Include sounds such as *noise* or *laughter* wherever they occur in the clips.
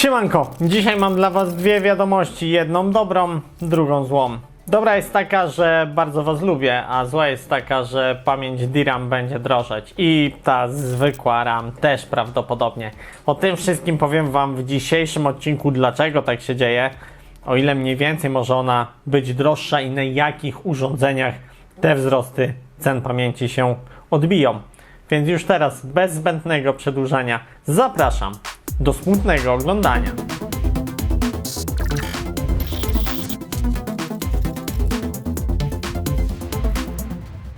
Siemanko, dzisiaj mam dla Was dwie wiadomości, jedną dobrą, drugą złą. Dobra jest taka, że bardzo Was lubię, a zła jest taka, że pamięć DRAM będzie drożeć i ta zwykła RAM też prawdopodobnie. O tym wszystkim powiem Wam w dzisiejszym odcinku, dlaczego tak się dzieje, o ile mniej więcej może ona być droższa i na jakich urządzeniach te wzrosty cen pamięci się odbiją. Więc już teraz, bez zbędnego przedłużania, zapraszam do smutnego oglądania.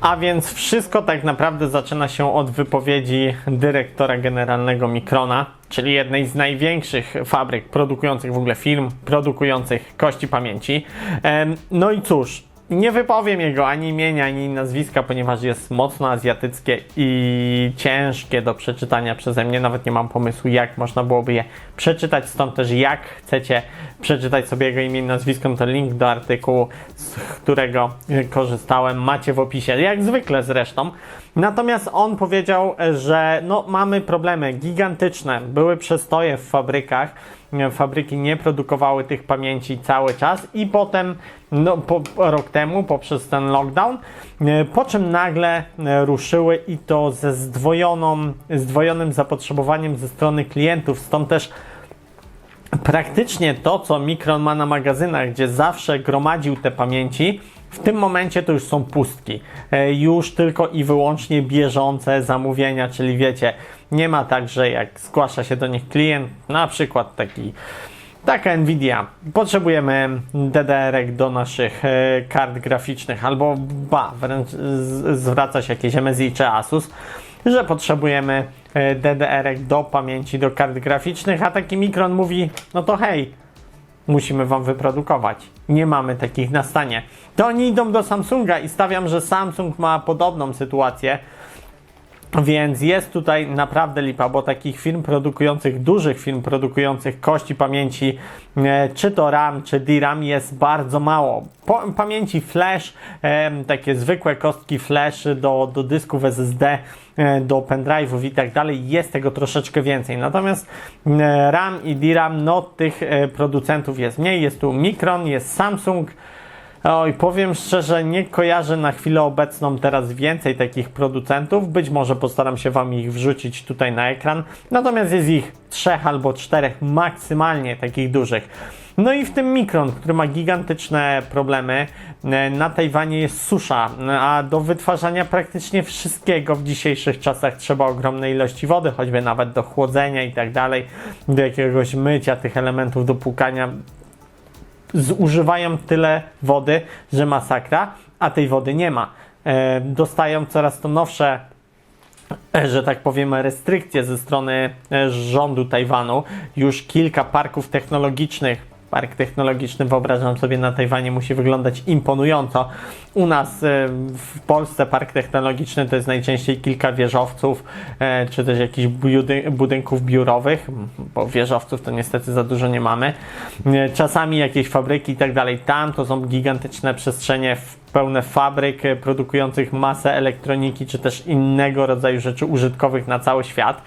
A więc wszystko tak naprawdę zaczyna się od wypowiedzi dyrektora generalnego Mikrona, czyli jednej z największych fabryk produkujących w ogóle film, produkujących kości pamięci. No i cóż, nie wypowiem jego ani imienia, ani nazwiska, ponieważ jest mocno azjatyckie i ciężkie do przeczytania przeze mnie. Nawet nie mam pomysłu, jak można byłoby je przeczytać. Stąd też, jak chcecie przeczytać sobie jego imię i nazwisko, to link do artykułu, z którego korzystałem, macie w opisie, jak zwykle zresztą. Natomiast on powiedział, że no, mamy problemy gigantyczne. Były przestoje w fabrykach fabryki nie produkowały tych pamięci cały czas i potem, no, po, rok temu, poprzez ten lockdown, e, po czym nagle e, ruszyły i to ze zdwojoną, zdwojonym zapotrzebowaniem ze strony klientów, stąd też praktycznie to, co Micron ma na magazynach, gdzie zawsze gromadził te pamięci, w tym momencie to już są pustki. E, Już tylko i wyłącznie bieżące zamówienia, czyli wiecie, nie ma tak, że jak zgłasza się do nich klient, na przykład taki taka Nvidia, potrzebujemy DDR do naszych e, kart graficznych, albo ba, wręcz zwraca się jakieś MSI czy Asus, że potrzebujemy e, DDR do pamięci do kart graficznych, a taki Micron mówi, no to hej, musimy wam wyprodukować. Nie mamy takich na stanie. To oni idą do Samsunga i stawiam, że Samsung ma podobną sytuację. Więc jest tutaj naprawdę lipa, bo takich firm produkujących, dużych firm produkujących kości pamięci, e, czy to RAM, czy DRAM jest bardzo mało. Po, pamięci flash, e, takie zwykłe kostki flash do, do dysków SSD, e, do pendrive'ów i tak dalej, jest tego troszeczkę więcej. Natomiast RAM i DRAM, no tych producentów jest mniej. Jest tu Micron, jest Samsung, Oj, powiem szczerze, nie kojarzę na chwilę obecną teraz więcej takich producentów. Być może postaram się Wam ich wrzucić tutaj na ekran. Natomiast jest ich trzech albo czterech maksymalnie takich dużych. No i w tym Mikron, który ma gigantyczne problemy. E, Na Tajwanie jest susza, a do wytwarzania praktycznie wszystkiego w dzisiejszych czasach trzeba ogromnej ilości wody, choćby nawet do chłodzenia i tak dalej, do jakiegoś mycia tych elementów, do płukania zużywają tyle wody, że masakra, a tej wody nie ma. E, dostają coraz to nowsze e, że tak powiem, restrykcje ze strony e, rządu Tajwanu. Już kilka parków technologicznych. Park technologiczny, wyobrażam sobie, na Tajwanie musi wyglądać imponująco. U nas e, w Polsce park technologiczny to jest najczęściej kilka wieżowców, e, czy też jakichś budy- budynków biurowych, bo wieżowców to niestety za dużo nie mamy. E, Czasami jakieś fabryki i tak dalej. Tam to są gigantyczne przestrzenie w pełne fabryk e, produkujących masę elektroniki, czy też innego rodzaju rzeczy użytkowych na cały świat.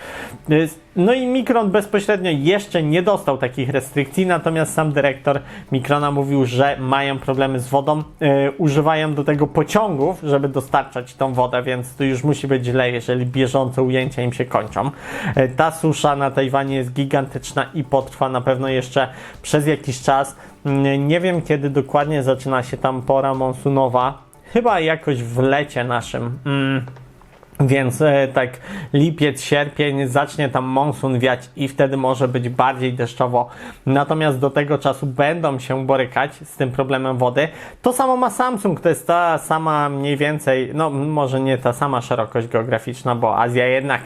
E, No i Micron bezpośrednio jeszcze nie dostał takich restrykcji, natomiast sam dyrektor Microna mówił, że mają problemy z wodą, e, używają do tego pociągów, żeby dostarczać tą wodę, więc to już musi być źle, jeżeli bieżące ujęcia im się kończą. E, Ta susza na Tajwanie jest gigantyczna i potrwa na pewno jeszcze przez jakiś czas. Nie wiem, kiedy dokładnie zaczyna się tam pora monsunowa. Chyba jakoś w lecie naszym. Mm. Więc e, tak lipiec, sierpień zacznie tam monsun wiać i wtedy może być bardziej deszczowo. Natomiast do tego czasu będą się borykać z tym problemem wody. To samo ma Samsung, to jest ta sama mniej więcej, no może nie ta sama szerokość geograficzna, bo Azja jednak,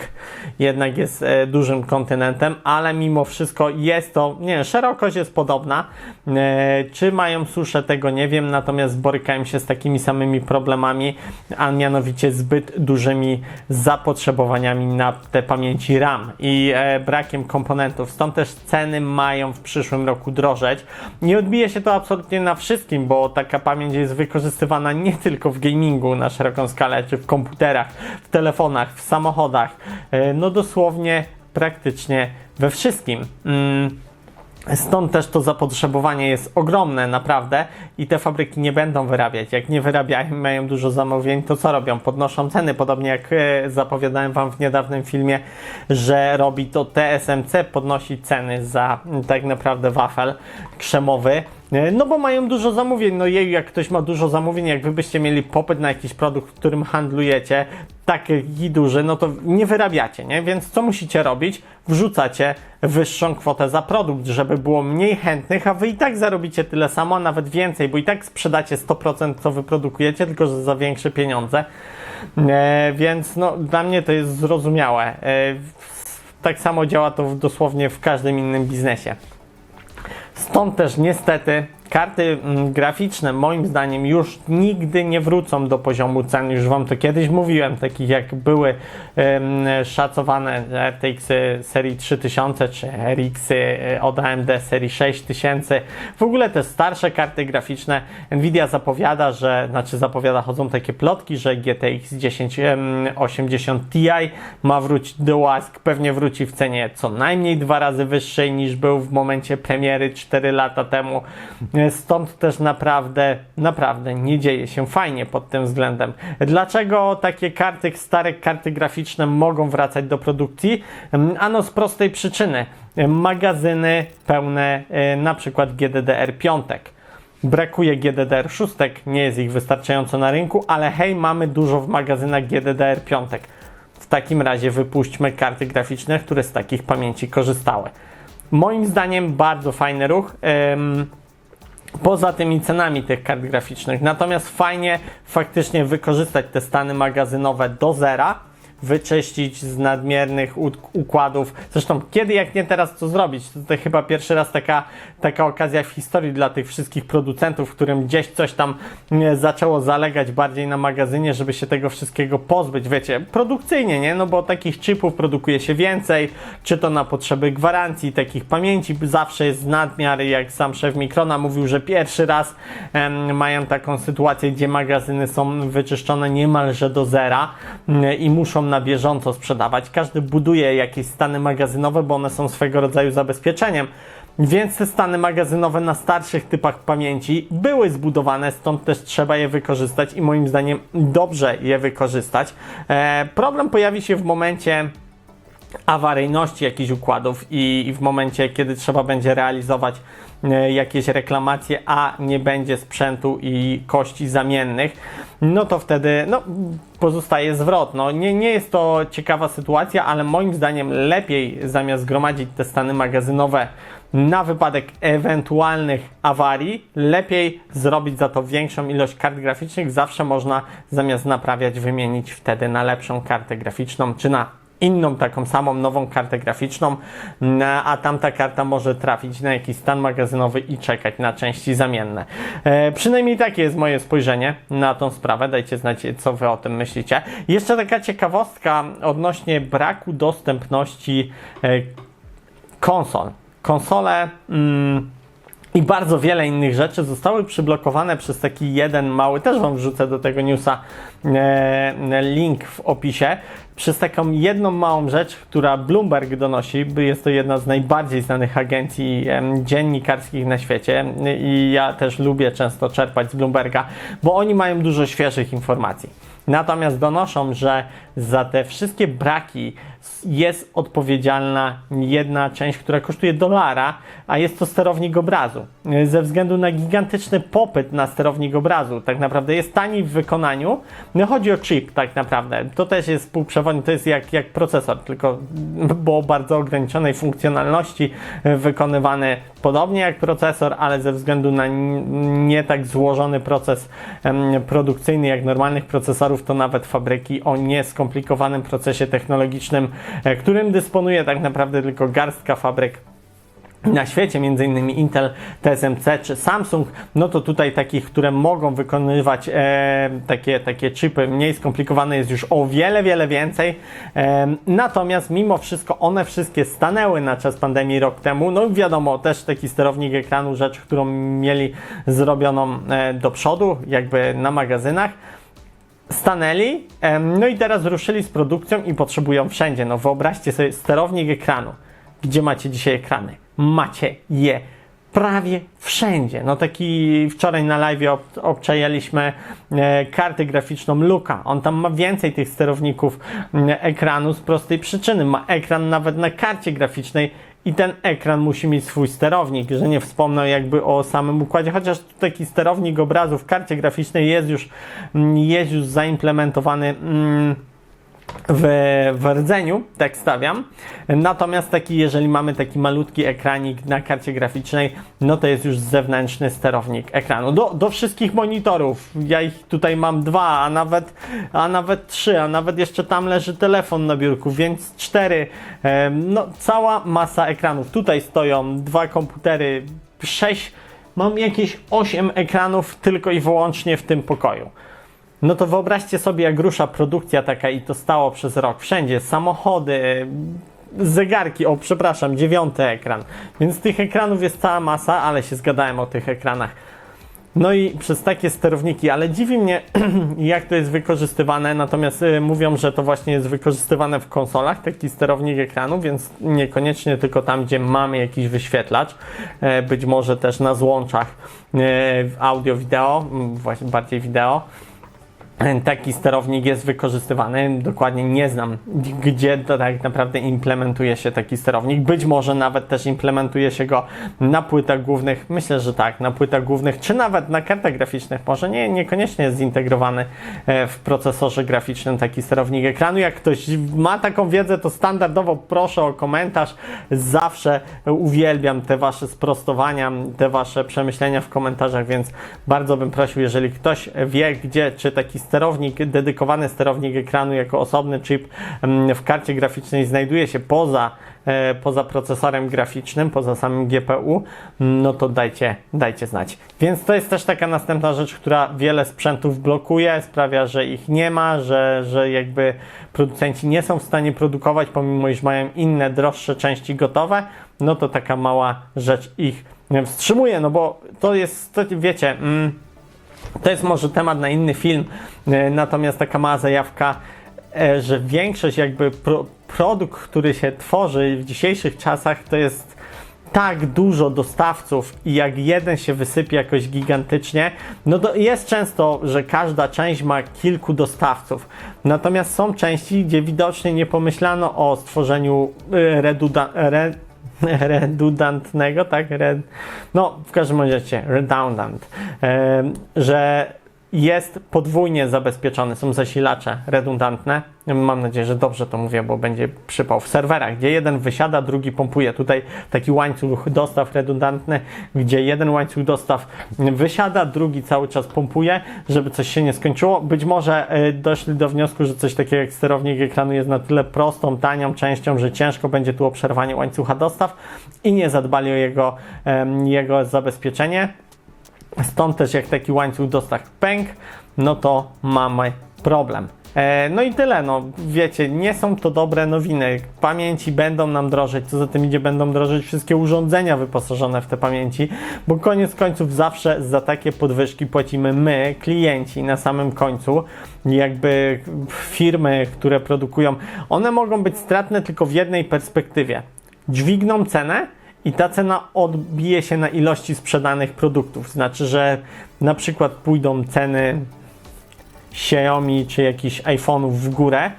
jednak jest e, dużym kontynentem, ale mimo wszystko jest to, nie, szerokość jest podobna. E, czy mają suszę, tego nie wiem, natomiast borykają się z takimi samymi problemami, a mianowicie zbyt dużymi zapotrzebowaniami na te pamięci RAM i e, brakiem komponentów. Stąd też ceny mają w przyszłym roku drożeć. Nie odbije się to absolutnie na wszystkim, bo taka pamięć jest wykorzystywana nie tylko w gamingu na szeroką skalę, czy w komputerach, w telefonach, w samochodach. E, no dosłownie praktycznie we wszystkim. Mm. Stąd też to zapotrzebowanie jest ogromne, naprawdę, i te fabryki nie będą wyrabiać. Jak nie wyrabiają, mają dużo zamówień, to co robią? Podnoszą ceny, podobnie jak e, zapowiadałem Wam w niedawnym filmie, że robi to TSMC, podnosi ceny za tak naprawdę wafel krzemowy. E, No bo mają dużo zamówień. No jej, jak ktoś ma dużo zamówień, jak wy byście mieli popyt na jakiś produkt, którym handlujecie, taki duży, no to nie wyrabiacie, nie? Więc co musicie robić? Wrzucacie wyższą kwotę za produkt, żeby było mniej chętnych, a wy i tak zarobicie tyle samo, a nawet więcej, bo i tak sprzedacie 100% co wyprodukujecie, tylko że za większe pieniądze. E, więc no, dla mnie to jest zrozumiałe. E, tak samo działa to w, dosłownie w każdym innym biznesie. Stąd też niestety karty mm, graficzne moim zdaniem już nigdy nie wrócą do poziomu cen. Już Wam to kiedyś mówiłem, takich jak były em, szacowane RTX serii 3000 czy RX -y od AMD serii 6000. W ogóle te starsze karty graficzne Nvidia zapowiada, że, znaczy zapowiada, chodzą takie plotki, że GTX 1080 Ti ma wrócić do łask, pewnie wróci w cenie co najmniej dwa razy wyższej niż był w momencie premiery 4 lata temu. Stąd też naprawdę, naprawdę nie dzieje się fajnie pod tym względem. Dlaczego takie karty, stare karty graficzne mogą wracać do produkcji? Ano z prostej przyczyny. Magazyny pełne e, na przykład GDDR5. Brakuje GDDR6, nie jest ich wystarczająco na rynku, ale hej, mamy dużo w magazynach GDDR5. W takim razie wypuśćmy karty graficzne, które z takich pamięci korzystały. Moim zdaniem bardzo fajny ruch. Poza tymi cenami tych kart graficznych. Natomiast fajnie faktycznie wykorzystać te stany magazynowe do zera, wyczyścić z nadmiernych układów. Zresztą kiedy jak nie teraz co zrobić? To, to chyba pierwszy raz taka, taka okazja w historii dla tych wszystkich producentów, którym gdzieś coś tam zaczęło zalegać bardziej na magazynie, żeby się tego wszystkiego pozbyć. Wiecie, produkcyjnie, nie? No bo takich chipów produkuje się więcej, czy to na potrzeby gwarancji, takich pamięci zawsze jest nadmiar, jak sam szef Mikrona mówił, że pierwszy raz em, mają taką sytuację, gdzie magazyny są wyczyszczone niemalże do zera i muszą na bieżąco sprzedawać. Każdy buduje jakieś stany magazynowe, bo one są swego rodzaju zabezpieczeniem. Więc te stany magazynowe na starszych typach pamięci były zbudowane, stąd też trzeba je wykorzystać i moim zdaniem dobrze je wykorzystać. E, problem pojawi się w momencie awaryjności jakichś układów i, i w momencie, kiedy trzeba będzie realizować jakieś reklamacje, a nie będzie sprzętu i kości zamiennych, no to wtedy no, pozostaje zwrot. No, nie, nie jest to ciekawa sytuacja, ale moim zdaniem lepiej zamiast gromadzić te stany magazynowe na wypadek ewentualnych awarii, lepiej zrobić za to większą ilość kart graficznych. Zawsze można zamiast naprawiać, wymienić wtedy na lepszą kartę graficzną, czy na inną taką samą nową kartę graficzną, a tamta karta może trafić na jakiś stan magazynowy i czekać na części zamienne. E, przynajmniej takie jest moje spojrzenie na tą sprawę. Dajcie znać, co wy o tym myślicie. Jeszcze taka ciekawostka odnośnie braku dostępności e, konsol. Konsole mm, i bardzo wiele innych rzeczy zostały przyblokowane przez taki jeden mały, też Wam wrzucę do tego newsa link w opisie, przez taką jedną małą rzecz, która Bloomberg donosi, bo jest to jedna z najbardziej znanych agencji dziennikarskich na świecie i ja też lubię często czerpać z Bloomberga, bo oni mają dużo świeżych informacji. Natomiast donoszą, że za te wszystkie braki jest odpowiedzialna jedna część, która kosztuje dolara, a jest to sterownik obrazu. Ze względu na gigantyczny popyt na sterownik obrazu, tak naprawdę jest tani w wykonaniu. No chodzi o chip, tak naprawdę. To też jest współprzewodnik, to jest jak, jak procesor, tylko bo o bardzo ograniczonej funkcjonalności wykonywany podobnie jak procesor, ale ze względu na nie tak złożony proces produkcyjny jak normalnych procesorów, to nawet fabryki o nieskomplikowanym procesie technologicznym, e, którym dysponuje tak naprawdę tylko garstka fabryk na świecie, między innymi Intel, TSMC czy Samsung, no to tutaj takich, które mogą wykonywać e, takie, takie chipy mniej skomplikowane jest już o wiele, wiele więcej. E, natomiast mimo wszystko one wszystkie stanęły na czas pandemii rok temu. No wiadomo, też taki sterownik ekranu, rzecz, którą mieli zrobioną e, do przodu, jakby na magazynach stanęli, em, no i teraz ruszyli z produkcją i potrzebują wszędzie. No wyobraźcie sobie sterownik ekranu. Gdzie macie dzisiaj ekrany? Macie je prawie wszędzie. No taki wczoraj na live ob, obczajaliśmy e, kartę graficzną Luka. On tam ma więcej tych sterowników m, ekranu z prostej przyczyny. Ma ekran nawet na karcie graficznej i ten ekran musi mieć swój sterownik, że nie wspomnę jakby o samym układzie, chociaż taki sterownik obrazu w karcie graficznej jest już, jest już zaimplementowany mm, w, w rdzeniu, tak stawiam. Natomiast taki, jeżeli mamy taki malutki ekranik na karcie graficznej, no to jest już zewnętrzny sterownik ekranu. Do, do wszystkich monitorów. Ja ich tutaj mam dwa, a nawet, a nawet trzy, a nawet jeszcze tam leży telefon na biurku, więc cztery. No, cała masa ekranów. Tutaj stoją dwa komputery, sześć. Mam jakieś 8 ekranów tylko i wyłącznie w tym pokoju. No to wyobraźcie sobie, jak rusza produkcja taka i to stało przez rok. Wszędzie samochody, zegarki, o przepraszam, dziewiąty ekran. Więc tych ekranów jest cała masa, ale się zgadałem o tych ekranach. No i przez takie sterowniki, ale dziwi mnie, *clears throat* jak to jest wykorzystywane. Natomiast y, mówią, że to właśnie jest wykorzystywane w konsolach, taki sterownik ekranu, więc niekoniecznie tylko tam, gdzie mamy jakiś wyświetlacz, e, być może też na złączach e, audio, wideo, m, właśnie bardziej wideo taki sterownik jest wykorzystywany. Dokładnie nie znam, gdzie to tak naprawdę implementuje się taki sterownik. Być może nawet też implementuje się go na płytach głównych. Myślę, że tak, na płytach głównych, czy nawet na kartach graficznych. Może nie, niekoniecznie jest zintegrowany e, w procesorze graficznym taki sterownik ekranu. Jak ktoś ma taką wiedzę, to standardowo proszę o komentarz. Zawsze uwielbiam te Wasze sprostowania, te Wasze przemyślenia w komentarzach, więc bardzo bym prosił, jeżeli ktoś wie, gdzie, czy taki sterownik, dedykowany sterownik ekranu jako osobny chip mm, w karcie graficznej znajduje się poza, e, poza procesorem graficznym, poza samym GPU, no to dajcie, dajcie znać. Więc to jest też taka następna rzecz, która wiele sprzętów blokuje, sprawia, że ich nie ma, że, że jakby producenci nie są w stanie produkować, pomimo iż mają inne, droższe części gotowe, no to taka mała rzecz ich wstrzymuje, no bo to jest, to wiecie... Mm, to jest może temat na inny film, e, natomiast taka mała zajawka, e, że większość jakby pro, produkt, który się tworzy w dzisiejszych czasach, to jest tak dużo dostawców i jak jeden się wysypie jakoś gigantycznie, no to jest często, że każda część ma kilku dostawców. Natomiast są części, gdzie widocznie nie pomyślano o stworzeniu e, reduda, re, *laughs* redundantnego, tak? Red, no, w każdym razie redundant, że jest podwójnie zabezpieczony, są zasilacze redundantne. Mam nadzieję, że dobrze to mówię, bo będzie przypał w serwerach, gdzie jeden wysiada, drugi pompuje. Tutaj taki łańcuch dostaw redundantny, gdzie jeden łańcuch dostaw wysiada, drugi cały czas pompuje, żeby coś się nie skończyło. Być może e, doszli do wniosku, że coś takiego jak sterownik ekranu jest na tyle prostą, tanią częścią, że ciężko będzie tu o przerwanie łańcucha dostaw i nie zadbali o jego, jego zabezpieczenie. Stąd też jak taki łańcuch dostaw pęk, no to mamy problem. E, no i tyle, no wiecie, nie są to dobre nowiny. Pamięci będą nam drożeć, co za tym idzie, będą drożeć wszystkie urządzenia wyposażone w te pamięci, bo koniec końców zawsze za takie podwyżki płacimy my, klienci, na samym końcu. Jakby firmy, które produkują, one mogą być stratne tylko w jednej perspektywie. Dźwigną cenę, i ta cena odbije się na ilości sprzedanych produktów. Znaczy, że na przykład pójdą ceny Xiaomi czy jakichś iPhone'ów w górę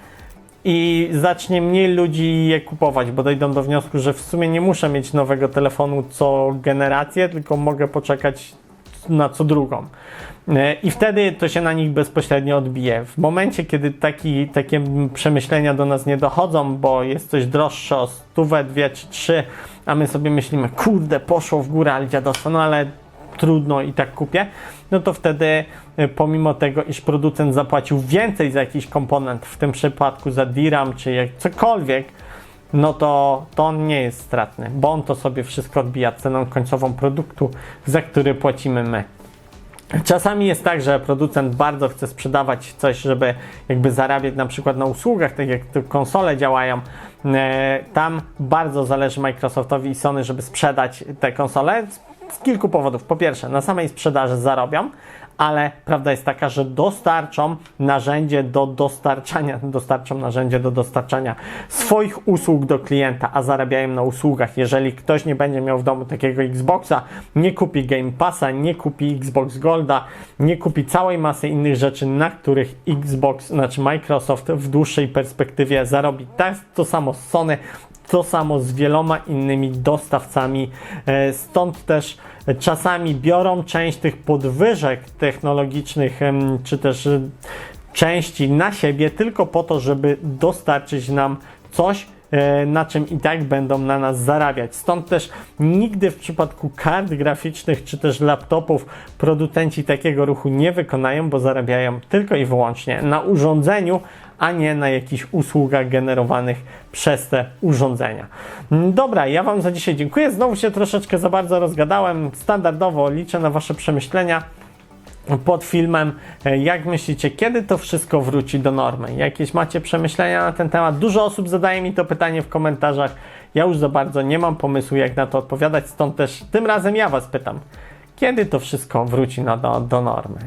i zacznie mniej ludzi je kupować, bo dojdą do wniosku, że w sumie nie muszę mieć nowego telefonu co generację, tylko mogę poczekać na co drugą. E, I wtedy to się na nich bezpośrednio odbije. W momencie, kiedy taki, takie przemyślenia do nas nie dochodzą, bo jest coś droższe o stówę, dwie czy trzy, a my sobie myślimy, kurde, poszło w górę, ale dziadostwo, no ale trudno i tak kupię, no to wtedy e, pomimo tego, iż producent zapłacił więcej za jakiś komponent, w tym przypadku za DRAM czy jak cokolwiek, no to, to on nie jest stratny, bo on to sobie wszystko odbija ceną końcową produktu, za który płacimy my. Czasami jest tak, że producent bardzo chce sprzedawać coś, żeby jakby zarabiać na przykład na usługach, tak jak konsole działają. E, Tam bardzo zależy Microsoftowi i Sony, żeby sprzedać te konsole z kilku powodów. Po pierwsze, na samej sprzedaży zarobią, ale prawda jest taka, że dostarczą narzędzie do dostarczania, *laughs* dostarczą narzędzie do dostarczania swoich usług do klienta, a zarabiają na usługach. Jeżeli ktoś nie będzie miał w domu takiego Xboxa, nie kupi Game Passa, nie kupi Xbox Golda, nie kupi całej masy innych rzeczy, na których Xbox, znaczy Microsoft w dłuższej perspektywie zarobi. Tak, to samo z Sony, to samo z wieloma innymi dostawcami. E, Stąd też czasami biorą część tych podwyżek technologicznych, czy też e, części na siebie, tylko po to, żeby dostarczyć nam coś, na czym i tak będą na nas zarabiać. Stąd też nigdy w przypadku kart graficznych czy też laptopów producenci takiego ruchu nie wykonają, bo zarabiają tylko i wyłącznie na urządzeniu, a nie na jakichś usługach generowanych przez te urządzenia. Mm, Dobra, ja Wam za dzisiaj dziękuję. Znowu się troszeczkę za bardzo rozgadałem. Standardowo liczę na Wasze przemyślenia pod filmem. E, Jak myślicie, kiedy to wszystko wróci do normy? Jakieś macie przemyślenia na ten temat? Dużo osób zadaje mi to pytanie w komentarzach. Ja już za bardzo nie mam pomysłu, jak na to odpowiadać, stąd też tym razem ja Was pytam. Kiedy to wszystko wróci na, do, do normy?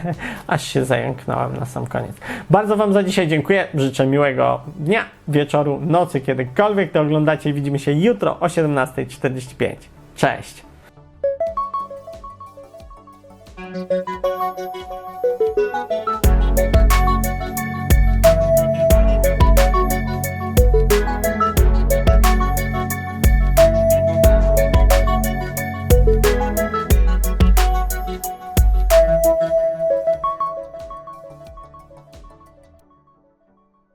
*laughs* Aż się zająknąłem na sam koniec. Bardzo Wam za dzisiaj dziękuję. Życzę miłego dnia, wieczoru, nocy, kiedykolwiek to oglądacie. Widzimy się jutro o 17.45. Cześć! Thank you.